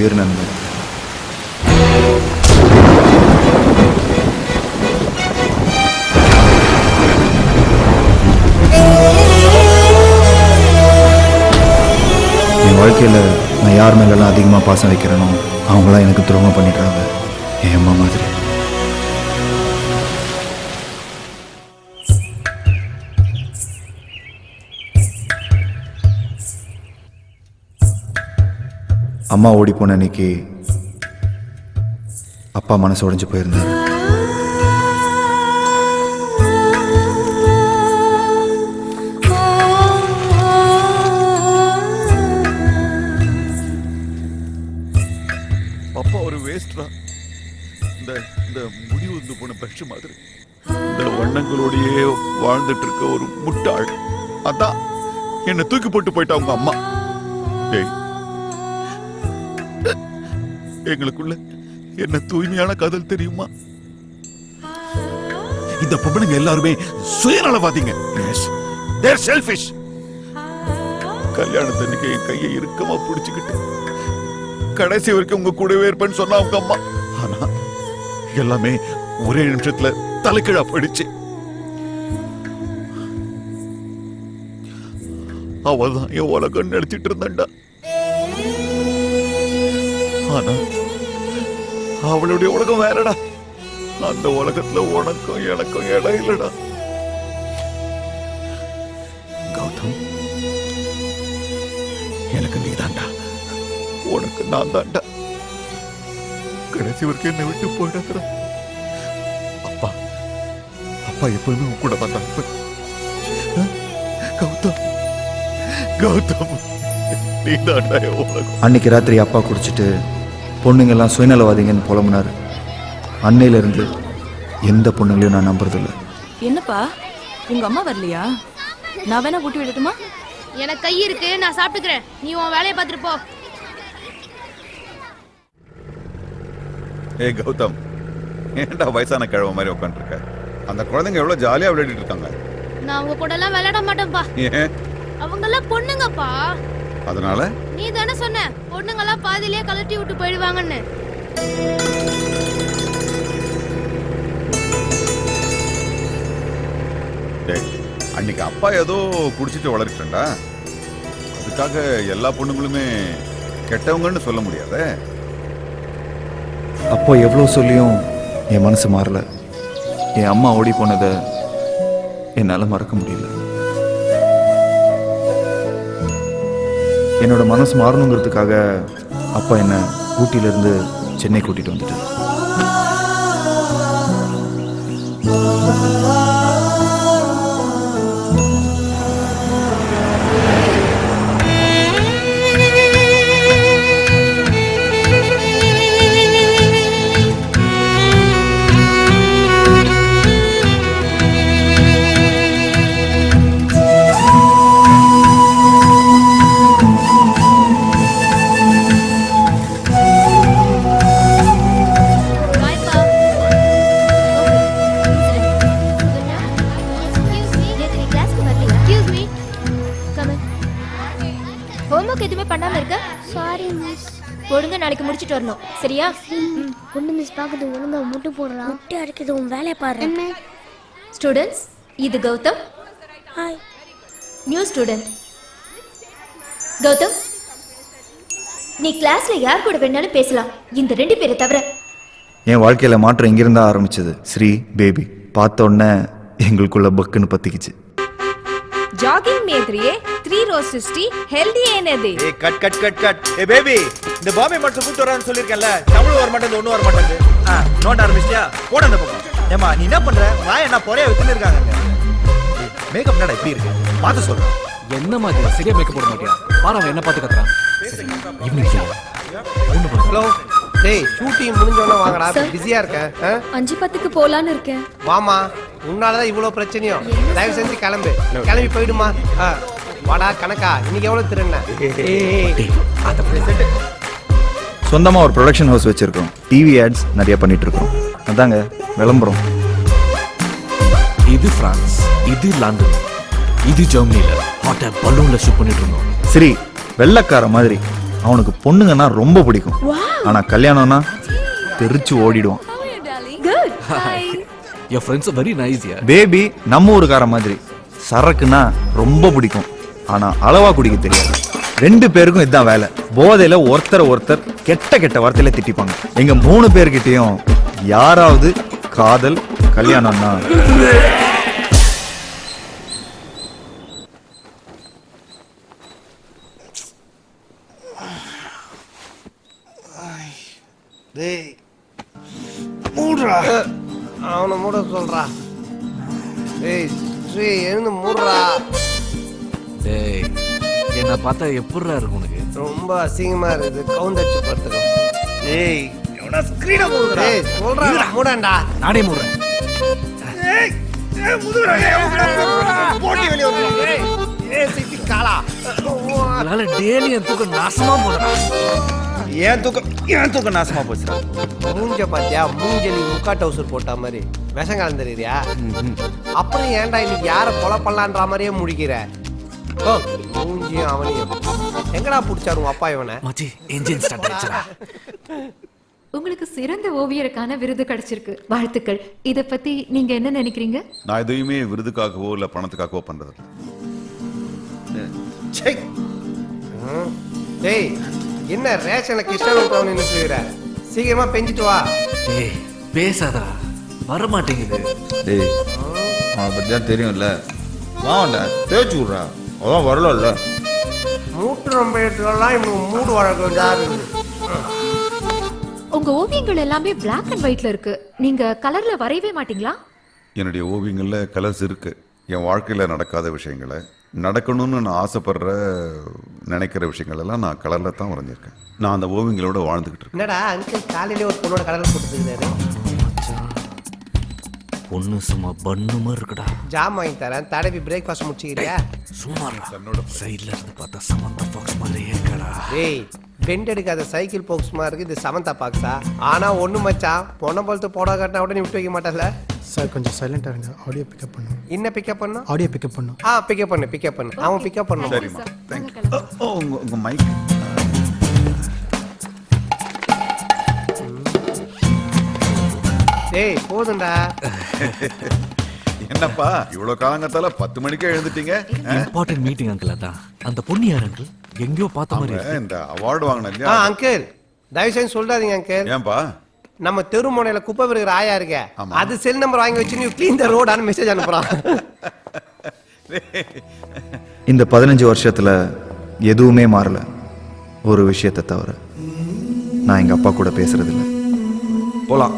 என் உயிர் நண்பன். என் வாழ்க்கையில் நான் யார் மேலெல்லாம் அதிகமாக பாசம் வைக்கிறேனோ அவங்களாம் எனக்கு துரோகம் பண்ணிடுறாங்க. என் அம்மா மாதிரி. அம்மா ஓடி போன அன்னைக்கு அப்பா மனசு உடைஞ்சு போயிருந்தாரு. அப்பா ஒரு வேஸ்ட்ரா இந்த இந்த முடிவு வந்து போன பிரஷ் மாதிரி. இந்த வண்ணங்களோடையே வாழ்ந்துட்டு இருக்க ஒரு முட்டாள். அதான் என்னை தூக்கி போட்டு போயிட்டா உங்க அம்மா. டேய் எங்களுக்குள்ள என்ன தூய்மையான காதல் தெரியுமா? இந்த பொம்பளைங்க எல்லாருமே சுயநலவாதிங்க. தேர் செல்ஃபிஷ் கல்யாணத்தன்னைக்கு என் கையை இறுக்கமா பிடிச்சுக்கிட்டு கடைசி வரைக்கும் உங்க கூடவே இருப்பேன்னு சொன்னா அவங்க அம்மா. ஆனா எல்லாமே ஒரே நிமிஷத்துல தலைக்கிழா போயிடுச்சு. அவதான் என் உலகம் நினைச்சிட்டு இருந்தேன்டா. ஆனா? அவளுடைய உலகம் வேறடா. அந்த உலகத்துல உனக்கும் எனக்கும் இடம் இல்லடா கௌதம் எனக்கு நீதான்டா. உனக்கு நான் தான்டா கடைசி வரைக்கும் என்னை விட்டு போயிடாதடா. அப்பா அப்பா எப்பவுமே உன் கூட. ஆ? கௌதம் கௌதம் நீ அன்னைக்கு ராத்திரி அப்பா குடிச்சிட்டு பொண்ணுங்கெல்லாம் சுயநலவாதிங்கன்னு புலம்புனாரு. அன்னையிலிருந்து எந்த பொண்ணுங்களையும் நான் நம்புறதில்ல. என்னப்பா? உங்க அம்மா வரலையா? நான் வேணா ஊட்டி விடட்டுமா? எனக்கு கை இருக்கு நான் சாப்பிட்டுக்கிறேன். நீ உன் வேலையை பார்த்துட்டு போ. ஏய் கௌதம். ஏன்டா வயசான கிழவ மாதிரி உட்காந்துருக்க அந்த குழந்தைங்க எவ்வளவு ஜாலியா விளையாடிட்டு இருக்காங்க? நான் அவங்க கூட எல்லாம் விளையாட மாட்டேன்ப்பா. ஏன்? அவங்க எல்லாம் பொண்ணுங்கப்பா. அதனால? நீ தானே சொன்ன. பொண்ணுங்க எல்லாம் பாதியிலே கழட்டி விட்டு போயிடுவாங்கன்னு. டேய் அன்னைக்கு அப்பா ஏதோ குடிச்சிட்டு வளர்க்கிட்டா அதுக்காக எல்லா பொண்ணுங்களுமே கெட்டவங்கன்னு சொல்ல முடியாதே? அப்போ எவ்வளோ சொல்லியும் என் மனசு மாறல. என் அம்மா ஓடி போனதை என்னால் மறக்க முடியல. என்னோட மனசு மாறணுங்கிறதுக்காக அப்பா என்னை ஊட்டியிலேருந்து சென்னை கூட்டிகிட்டு வந்துட்டார். ஹோம்ஒர்க் எதுவுமே பண்ணாம இருக்க? சாரி மிஸ் ஒழுங்கா நாளைக்கு முடிச்சிட்டு வரணும். சரியா? பொண்ணு மிஸ் பார்க்குது. ஒழுங்கா முட்டு போடுறா. முட்டை அடிக்கிறது உன் வேலையை பாரு. ஸ்டூடெண்ட்ஸ் இது Gautham. Hi new student Gautham நீ கிளாஸ்ல யார் கூட வேணாலும் பேசலாம். இந்த ரெண்டு பேரை தவிர. என் வாழ்க்கையில் மாற்றம் இங்கிருந்தா ஆரம்பிச்சது. ஸ்ரீ பேபி பார்த்த உடனே எங்களுக்குள்ள பக்குன்னு பத்திக்கிச்சு. Jogging ಮೇದ್ರಿಯೇ three rose sixty healthy ಏನಿದೆ ஏய் கட் கட் கட் கட் ஏ பேபி இந்த பாம்பே மட்டும் கூட்டு வரான்னு சொல்லிருக்கேன்ல தமிழ் வர மாட்டேங்குது ஒன்றும் வர மாட்டேங்குது ஆ நோட் ஆரம்பிச்சிட்டியா போட அந்த பக்கம் ஏமா நீ என்ன பண்ற வாய் என்ன பொறைய வித்துன்னு இருக்காங்க மேக்கப் என்னடா இப்படி இருக்கு பார்த்து சொல்றேன் என்ன மாதிரி சரியா மேக்கப் போட மாட்டியா பாரு அவன் என்ன பார்த்து கத்துறான் ஈவினிங் ஹலோ டேய் ஷூட்டிங் முடிஞ்சோடனே வாங்கடா பிஸியா இருக்கேன் ஆ? அஞ்சு பத்துக்கு போலான்னு இருக்கேன் வாமா உன்னாலதான் இவ்வளவு பிரச்சனையும் தயவு செஞ்சு கிளம்பு. கிளம்பி போயிடுமா? வாடா கணக்கா? இன்னைக்கு எவ்வளவு திருண்ண? சொந்தமாக ஒரு ப்ரொடக்ஷன் ஹவுஸ் வச்சுருக்கோம். டிவி ஆட்ஸ் நிறைய பண்ணிட்டு இருக்கோம் அதாங்க விளம்பரம். இது பிரான்ஸ் இது லண்டன் இது ஜெர்மனில ஹாட் பலூன்ல ஷூட் பண்ணிட்டு இருந்தோம். சரி வெள்ளக்கார மாதிரி. அவனுக்கு பொண்ணுங்கன்னா ரொம்ப பிடிக்கும். ஆனா கல்யாணம்னா தெரிச்சு ஓடிடுவான். என் friends very nice yeah baby நம்ம ஊருக்கார மாதிரி சரக்குன்னா ரொம்ப பிடிக்கும். ஆனா அளவா குடிக்க தெரியாது. ரெண்டு பேருக்கும் இதுதான் வேலை. போதையில ஒருத்தர் ஒருத்தர் கெட்ட கெட்ட வார்த்தையில திட்டிப்பாங்க. எங்க மூணு பேர்கிட்டயும் யாராவது காதல் கல்யாணம்னா டேய் மூடுறா. அவனை மூட சொல்றா. டேய் ஸ்ரீ எழுந்து மூடுறா. டேய் என்ன பார்த்தா எப்படிடா இருக்கும் உனக்கு? ரொம்ப அசிங்கமா இருக்குது. கவுந்தடிச்சு படுத்துக்கோ. டேய் எவனா ஸ்கிரீன மூடுறா? டேய் சொல்றா மூடண்டா நானே மூடுறேன். போட்டி வெளிய வந்துடா டேய் ஏய் சித்தி காலா. அதனால டெய்லி என் தூக்கம் நாசமா போடுறா ஏன் தூக்கம் ஏன் தூக்கம் நாசமா போச்சுடா மூஞ்ச பாத்தியா? மூஞ்சலி முக்கா டவுசர் போட்ட மாதிரி. விஷம் கலந்துறியா அப்புறம் ஏன்டா இன்னைக்கு யார கொலை பண்ணலான்ற மாதிரியே முடிக்கிற? ஓ மூஞ்சியும் அவனையும். எங்கடா புடிச்சாரு உங்க அப்பா இவனை? மச்சி என்ஜின் ஸ்டார்ட் ஆயிடுச்சுடா உங்களுக்கு சிறந்த ஓவியருக்கான விருது கிடைச்சிருக்கு. வாழ்த்துக்கள். இத பத்தி நீங்க என்ன நினைக்கிறீங்க? நான் எதையுமே விருதுக்காகவோ இல்ல பணத்துக்காகவோ பண்றது இல்ல. டேய் என்ன ரேஷன்ல கிருஷ்ணன் பிரவுன் நின்னுட்டு சீக்கிரமா பெஞ்சிட்டு வா. டேய் பேசாதடா. வர மாட்டேங்குது டேய் அவனை பத்தி தான் தெரியும்ல வாண்டா தேய்ச்சி விட்றா. அதான் வரலாம்ல. மூட்டு ரொம்ப எடுத்துக்கலாம் இவனுக்கு மூடு வழக்கம் ஜாரு உங்க ஓவியங்கள் எல்லாமே Black அண்ட் ஒயிட்ல இருக்கு. நீங்க கலர்ல வரையவே மாட்டீங்களா? என்னுடைய ஓவியங்கள்ல கலர்ஸ் இருக்கு. என் வாழ்க்கையில நடக்காத விஷயங்களை நடக்கணும்னு நான் ஆசைப்படுற நினைக்கிற விஷயங்கள் எல்லாம் நான் கலர்ல தான் வரைஞ்சிருக்கேன். நான் அந்த ஓவியங்களோட வாழ்ந்துகிட்டு இருக்கேன். என்னடா அங்கிள் காலையிலே ஒரு பொண்ணோட கலர் போட்டுருக்காரு பொண்ணு சும்மா பண்ணு மாதிரி இருக்குடா. ஜாம் வாங்கி தரேன். தடவி பிரேக்ஃபாஸ்ட் முடிச்சுக்கிறியா சும்மா சைடுல இருந்து பார்த்தா சமந்தா பாக்ஸ் மாதிரியே இருக்கடா. டேய் பெண்ட் எடுக்காத சைக்கிள் போக்ஸ்மா இருக்கு. இது சமந்தா பாக்ஸா ஆனா ஒண்ணு மச்சான் பொண்ணை பொழுத்து போட கட்டினா கூட நீ விட்டு வைக்க மாட்டல சார் கொஞ்சம் சைலண்டாக இருங்க. ஆடியோ பிக்கப் பண்ணும் என்ன பிக்கப் பண்ணும் ஆடியோ பிக்கப் பண்ணும் ஆ பிக்கப் பண்ணு பிக்கப் பண்ணு. அவன் பிக்கப் பண்ணும் சரிம்மா. தேங்க்யூ ஓ உங்க உங்க மைக் டேய் போதும்டா. என்னப்பா இவ்வளவு காலங்கத்தால பத்து மணிக்கே எழுந்துட்டீங்க? இம்பார்ட்டன்ட் மீட்டிங் அங்கிள் அதான். அந்த பொண்ணு யார் அங்கிள் எங்கேயோ பார்த்த மாதிரி இந்த அவார்டு வாங்கின அங்கிள் தயவு செஞ்சு சொல்லாதீங்க அங்கிள் ஏன்பா? நம்ம தெரு முனையில குப்பை விருகிற ஆயா இருக்க. அது செல் நம்பர் வாங்கி வச்சு நீ க்ளீன் த ரோடான்னு மெசேஜ் அனுப்புறான். இந்த பதினஞ்சு வருஷத்துல எதுவுமே மாறல. ஒரு விஷயத்தை தவிர நான் எங்க அப்பா கூட பேசுறது இல்ல போலாம்.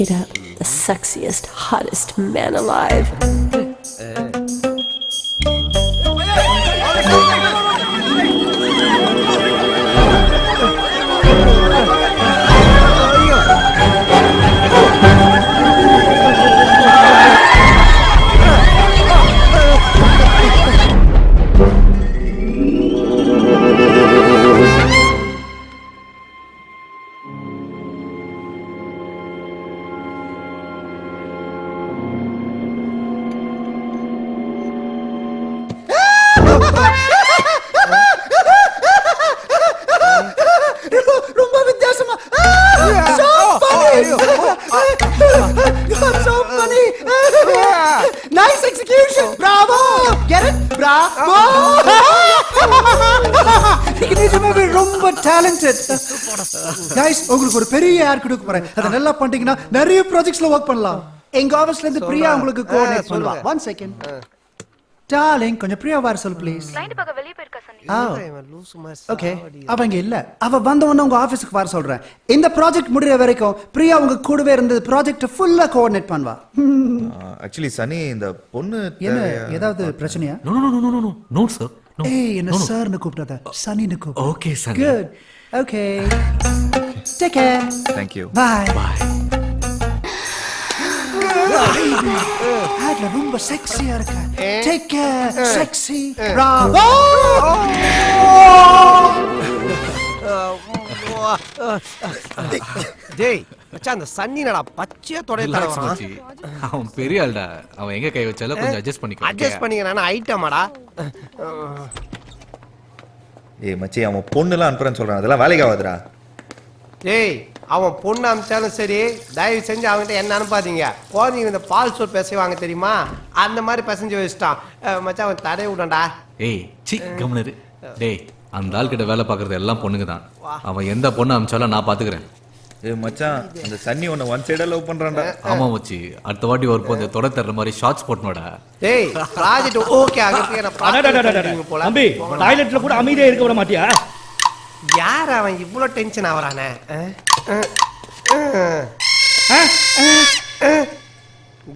It up, the sexiest, hottest man alive. Nice execution bravo get it bravo நீங்க நிஜமாவே ரொம்ப டேலண்டட் கைஸ் உங்களுக்கு ஒரு பெரிய ஏர் கொடுக்க போறேன். அதை நல்லா பண்ணிட்டீங்கன்னா நிறைய ப்ராஜெக்ட்ஸ்ல ஒர்க் பண்ணலாம். எங்க ஆபீஸ்ல இருந்து பிரியா உங்களுக்கு கோஆர்டினேட் பண்ணுவா. ஒன் செகண்ட் டார்லிங் கொஞ்சம் பிரியா வர சொல்லு ப்ளீஸ் லூசு மாதிரி ஓகே அவங்க இல்ல. அவ வந்த உடனே உங்க ஆபீஸ்க்கு வர சொல்றேன். இந்த ப்ராஜெக்ட் முடியற வரைக்கும் பிரியா உங்க கூடவே இருந்து ப்ராஜெக்ட் ஃபுல்லா கோஆர்டினேட் பண்ணுவா. ஆக்சுவலி சனி இந்த பொண்ணு என்ன? ஏதாவது பிரச்சனையா? No no no no no no sir ஏய் என்ன சார்னு கூப்பிடாத சனின்னு கூப்பிடு. Okay sir good okay take care thank you bye bye அதுல ரொம்ப செக்ஸியா இருக்கு? டேக் கேர் செக்ஸி பிராவோ டேய் மச்சான் அந்த சன்னி நடா பச்சையா தொடைய தரவான் அவன் பெரிய ஆள்டா. அவன் எங்க கை வச்சாலும் கொஞ்சம் அட்ஜஸ்ட் பண்ணிக்க அட்ஜஸ்ட் பண்ணிக்க நான் ஐட்டமாடா ஏய் மச்சி அவன் பொண்ணுலாம் அனுப்புறேன்னு சொல்றான். அதெல்லாம் வேலைக்கு ஆகாதுடா. ஏய் அவன் பொண்ணு அனுப்பிச்சாலும் சரி தயவு செஞ்சு அவன்கிட்ட என்ன அனுப்பாதீங்க. குழந்தைங்க இந்த பால் சோறு பேசுவாங்க தெரியுமா? அந்த மாதிரி பிசைஞ்சு வச்சுட்டான். மச்சான் அவன் தடை விடண்டா ஏய் சி கம்னரு டேய் அந்த ஆள் கிட்ட வேலை பார்க்கறது எல்லாம் பொண்ணுங்க தான் அவன் எந்த பொண்ணு அமிச்சாலும் நான் பாத்துக்கிறேன். ஏய் மச்சான் அந்த சன்னி உன்னை ஒன் சைடா லவ் பண்றான்டா. ஆமா மச்சி. அடுத்த வாட்டி ஒரு இந்த தொடை தர்ற மாதிரி ஷார்ட்ஸ் போட்டனோடா டேய் ப்ராஜெக்ட் ஓகே ஆகிறதுக்கு என்ன பார்த்து போல. தம்பி டாய்லெட்ல கூட அமைதியா இருக்க விட மாட்டியா? யார் அவன் இவ்வளோ டென்ஷன் ஆவறானே.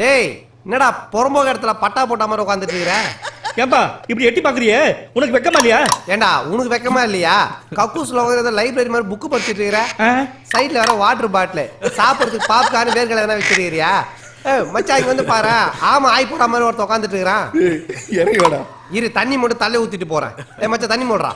டேய் என்னடா புறம்போக இடத்துல பட்டா போட்ட மாதிரி உட்காந்துட்டு இருக்கிற? ஏன்பா இப்படி எட்டி பாக்குறியே உனக்கு வெக்கமா இல்லையா? ஏண்டா உனக்கு வெக்கமா இல்லையா? கக்கூஸ்ல உட்காந்து லைப்ரரி மாதிரி புக்கு படிச்சிட்டு இருக்கிற? சைடுல வர வாட்டர் பாட்டில் சாப்பிடுறதுக்கு பாப்கார்ன் வேர்க்கடலை எதனா வச்சிருக்கிறியா இங்க வந்து பாரு. ஆமா ஆய் போட மாதிரி ஒருத்தன் உட்காந்துட்டு இருக்கிறான். இரு தண்ணி மட்டும் தள்ளி ஊத்திட்டு போறேன். ஏ மச்சான் தண்ணி மூடுறா.